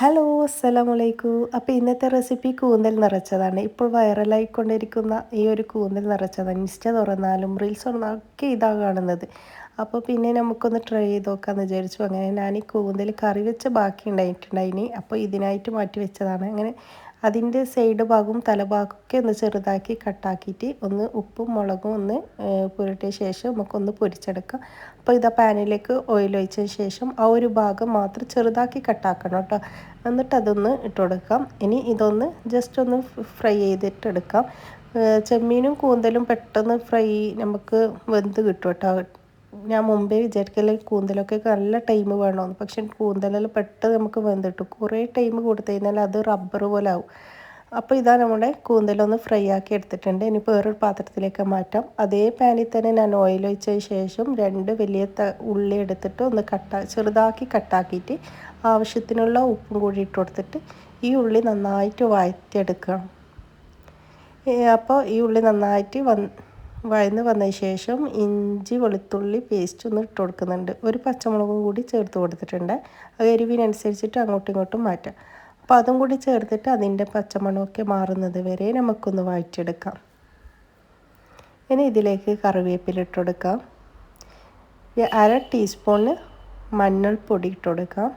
Hello അസ്സലാമലൈക്കും അപ്പോൾ ഇന്നത്തെ റെസിപ്പി കൂന്തൽ നിറച്ചതാണ്. ഇപ്പോൾ വൈറലായിക്കൊണ്ടിരിക്കുന്ന ഈ ഒരു കൂന്തൽ നിറച്ചതാണ്. ഇൻസ്റ്റ തുറന്നാലും റീൽസ് തുറന്നാലും ഒക്കെ ഇതാ കാണുന്നത്. അപ്പോൾ പിന്നെ നമുക്കൊന്ന് ട്രൈ ചെയ്ത് നോക്കാമെന്ന് വിചാരിച്ചു. അങ്ങനെ ഞാൻ ഈ കൂന്തൽ കറി വെച്ച ബാക്കി ഉണ്ടായിട്ടുണ്ടായിനി. അപ്പോൾ ഇതിനായിട്ട് മാറ്റി വെച്ചതാണ്. അങ്ങനെ അതിന്റെ സൈഡ് ഭാഗവും തലഭാഗമൊക്കെ ഒന്ന് ചെറുതാക്കി കട്ടാക്കിയിട്ട് ഒന്ന് ഉപ്പും മുളകും ഒന്ന് പുരട്ടിയ ശേഷം നമുക്കൊന്ന് പൊരിച്ചെടുക്കാം. അപ്പോൾ ഇതാ പാനിലേക്ക് ഓയിൽ ഒഴിച്ചതിന് ശേഷം ആ ഒരു ഭാഗം മാത്രം ചെറുതാക്കി കട്ടാക്കണം കേട്ടോ. എന്നിട്ട് അതൊന്ന് ഇട്ട് കൊടുക്കാം. ഇനി ഇതൊന്ന് ജസ്റ്റ് ഒന്ന് ഫ്രൈ ചെയ്തിട്ടെടുക്കാം. ചെമ്മീനും കൂന്തലും പെട്ടെന്ന് ഫ്രൈ നമുക്ക് വെന്ത് കിട്ടും കേട്ടോ. ഞാൻ മുമ്പേ വിചാരിക്കൽ കൂന്തലൊക്കെ നല്ല ടൈം വേണമെന്ന് പക്ഷെ കൂന്തലെല്ലാം പെട്ടെന്ന് നമുക്ക് വെന്തിട്ടു. കുറേ ടൈം കൊടുത്തു കഴിഞ്ഞാൽ അത് റബ്ബർ പോലെ ആവും. അപ്പോൾ ഇതാ നമ്മുടെ കൂന്തലൊന്ന് ഫ്രൈ ആക്കി എടുത്തിട്ടുണ്ട്. ഇനിയിപ്പോൾ വേറൊരു പാത്രത്തിലേക്ക് മാറ്റാം. അതേ പാനിൽ തന്നെ ഞാൻ ഓയിൽ ഒഴിച്ചതിന് ശേഷം രണ്ട് വലിയ ഉള്ളി എടുത്തിട്ട് ഒന്ന് കട്ട ചെറുതാക്കി കട്ടാക്കിയിട്ട് ആവശ്യത്തിനുള്ള ഉപ്പും കൂടി ഇട്ട് കൊടുത്തിട്ട് ഈ ഉള്ളി നന്നായിട്ട് വഴറ്റിയെടുക്കണം അപ്പോൾ ഈ ഉള്ളി നന്നായിട്ട് വന്ന് വഴന്ന് വന്ന ശേഷം ഇഞ്ചി വെളുത്തുള്ളി പേസ്റ്റ് ഒന്ന് ഇട്ട് കൊടുക്കുന്നുണ്ട്. ഒരു പച്ചമുളകും കൂടി ചേർത്ത് കൊടുത്തിട്ടുണ്ട്. അത് എരിവിനനുസരിച്ചിട്ട് അങ്ങോട്ടും ഇങ്ങോട്ടും മാറ്റാം. അപ്പം അതും കൂടി ചേർത്തിട്ട് അതിന്റെ പച്ചമണമൊക്കെ മാറുന്നത് വരെ നമുക്കൊന്ന് വഴറ്റിയെടുക്കാം. ഇനി ഇതിലേക്ക് കറിവേപ്പില ഇട്ട് കൊടുക്കാം. അര ടീസ്പൂണ് മഞ്ഞൾപ്പൊടി ഇട്ട് കൊടുക്കാം.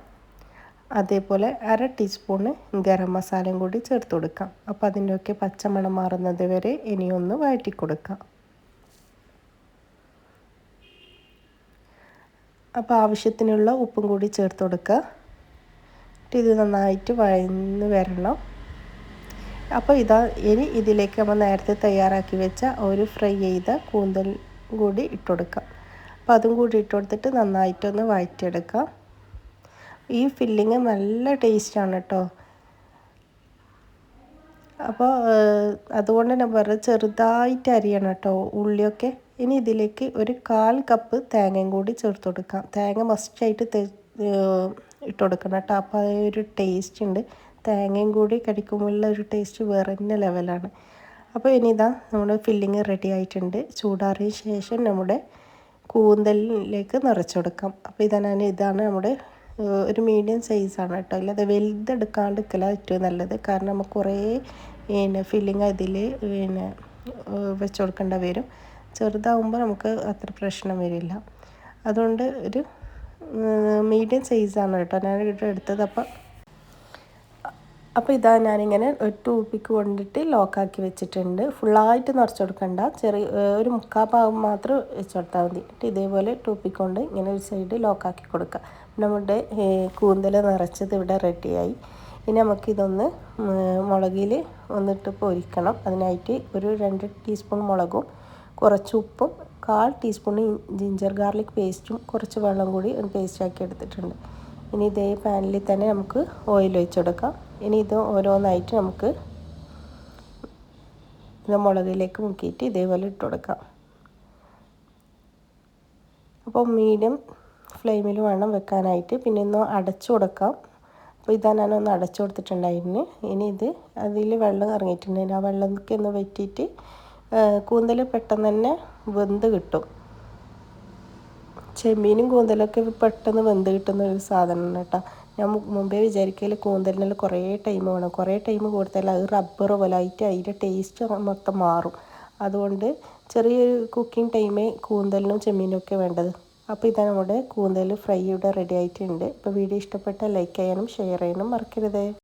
അതേപോലെ അര ടീസ്പൂണ് ഗരം മസാലയും കൂടി ചേർത്ത് കൊടുക്കാം. അപ്പോൾ അതിന്റെയൊക്കെ പച്ചമണം മാറുന്നത് വരെ ഇനിയൊന്ന് വഴറ്റി കൊടുക്കാം. അപ്പോൾ ആവശ്യത്തിനുള്ള ഉപ്പും കൂടി ചേർത്ത് കൊടുക്കുക. എന്നിട്ട് ഇത് നന്നായിട്ട് വഴന്ന് വരണം. അപ്പോൾ ഇതാ ഇനി ഇതിലേക്ക് നമ്മൾ നേരത്തെ തയ്യാറാക്കി വെച്ച ഒരു ഫ്രൈ ചെയ്ത കൂന്തൽ കൂടി ഇട്ട് കൊടുക്കാം. അപ്പോൾ അതും കൂടി ഇട്ട് കൊടുത്തിട്ട് നന്നായിട്ടൊന്ന് വഴറ്റിയെടുക്കാം. ഈ ഫില്ലിങ് നല്ല ടേസ്റ്റാണ് കേട്ടോ. അപ്പോൾ അതുകൊണ്ട് തന്നെ വെറുതെ ചെറുതായിട്ട് അരിയണം കേട്ടോ ഉള്ളിയൊക്കെ. ഇനി ഇതിലേക്ക് ഒരു കാൽ കപ്പ് തേങ്ങയും കൂടി ചേർത്ത് കൊടുക്കാം. തേങ്ങ മസ്റ്റായിട്ട് ഇട്ട് കൊടുക്കണം കേട്ടോ. അപ്പോൾ അതൊരു ടേസ്റ്റ് ഉണ്ട്. തേങ്ങയും കൂടി കടിക്കുമ്പോഴുള്ള ഒരു ടേസ്റ്റ് വേറെ തന്നെ ലെവലാണ് അപ്പോൾ ഇനി ഇതാ നമ്മുടെ ഫില്ലിങ് റെഡി ആയിട്ടുണ്ട്. ചൂടാറിയ ശേഷം നമ്മുടെ കൂന്തലിലേക്ക് നിറച്ചെടുക്കാം അപ്പോൾ ഇതാ ഇതാണ് നമ്മുടെ ഒരു മീഡിയം സൈസാണ് കേട്ടോ. അല്ലാതെ വലുതെടുക്കാണ്ട് എടുക്കല ഏറ്റവും നല്ലത്. കാരണം നമുക്ക് കുറേ പിന്നെ ഫില്ലിങ് അതിൽ പിന്നെ വെച്ച് കൊടുക്കേണ്ട വരും. ചെറുതാവുമ്പോൾ നമുക്ക് അത്ര പ്രശ്നം വരില്ല. അതുകൊണ്ട് ഒരു മീഡിയം സൈസാണ് കേട്ടോ ഞാൻ ഇവിടെ എടുത്തത്. അപ്പം അപ്പോൾ ഇതാ ഞാനിങ്ങനെ ഒരു ടൂപ്പിക്ക് കൊണ്ടിട്ട് ലോക്കാക്കി വെച്ചിട്ടുണ്ട്. ഫുള്ളായിട്ട് നിറച്ച് കൊടുക്കണ്ട. ചെറിയ ഒരു മുക്കാൽ ഭാഗം മാത്രം വെച്ച് കൊടുത്താൽ മതി. ഇതേപോലെ ടൂപ്പിക്ക് കൊണ്ട് ഇങ്ങനെ ഒരു സൈഡ് ലോക്കാക്കി കൊടുക്കുക നമ്മുടെ കൂന്തൽ നിറച്ചത് ഇവിടെ റെഡിയായി ഇനി നമുക്കിതൊന്ന് മുളകിൽ ഒന്നിട്ട് പൊരിക്കണം. അതിനായിട്ട് ഒരു രണ്ട് ടീസ്പൂൺ മുളകും കുറച്ച് ഉപ്പും കാൽ ടീസ്പൂൺ ജിഞ്ചർ ഗാർലിക് പേസ്റ്റും കുറച്ച് വെള്ളം കൂടി പേസ്റ്റ് ആക്കി എടുത്തിട്ടുണ്ട്. ഇനി ഇതേ പാനിൽ തന്നെ നമുക്ക് ഓയിൽ ഒഴിച്ചെടുക്കാം ഇനി ഇത് ഓരോന്നായിട്ട് നമുക്ക് ഇത് മുളകിലേക്ക് മുക്കിയിട്ട് ഇതേപോലെ ഇട്ട് കൊടുക്കാം. അപ്പോൾ മീഡിയം ഫ്ലെയിമിൽ വേണം വെക്കാനായിട്ട് പിന്നെ ഒന്ന് അടച്ചു കൊടുക്കാം. അപ്പോൾ ഇതാ ഞാനൊന്ന് അടച്ചു കൊടുത്തിട്ടുണ്ടായിരുന്നു. ഇനി ഇത് അതിൽ വെള്ളം ഇറങ്ങിയിട്ടുണ്ടായിരുന്നു ആ വെള്ളമൊക്കെ ഒന്ന് വെറ്റിയിട്ട് കൂന്തൽ പെട്ടെന്ന് തന്നെ വെന്ത് കിട്ടും. ചെമ്മീനും കൂന്തലൊക്കെ പെട്ടെന്ന് വെന്ത് കിട്ടുന്ന ഒരു സാധനമാണ് കേട്ടോ. ഞാൻ മുമ്പേ വിചാരിക്കൽ കൂന്തലിനെല്ലാം കുറേ ടൈം വേണം. കുറേ ടൈം കൊടുത്താൽ അത് റബ്ബർ പോലെ ആയിട്ട് അതിന്റെ ടേസ്റ്റ് മൊത്തം മാറും. അതുകൊണ്ട് ചെറിയൊരു കുക്കിംഗ് ടൈമേ കൂന്തലിനും ചെമ്മീനും ഒക്കെ വേണ്ടത്. അപ്പോൾ ഇതാണ് നമ്മുടെ കൂന്തൽ ഫ്രൈ ഇവിടെ റെഡി ആയിട്ടുണ്ട്. അപ്പോൾ വീഡിയോ ഇഷ്ടപ്പെട്ടാൽ ലൈക്ക് ചെയ്യാനും ഷെയർ ചെയ്യാനും മറക്കരുത്.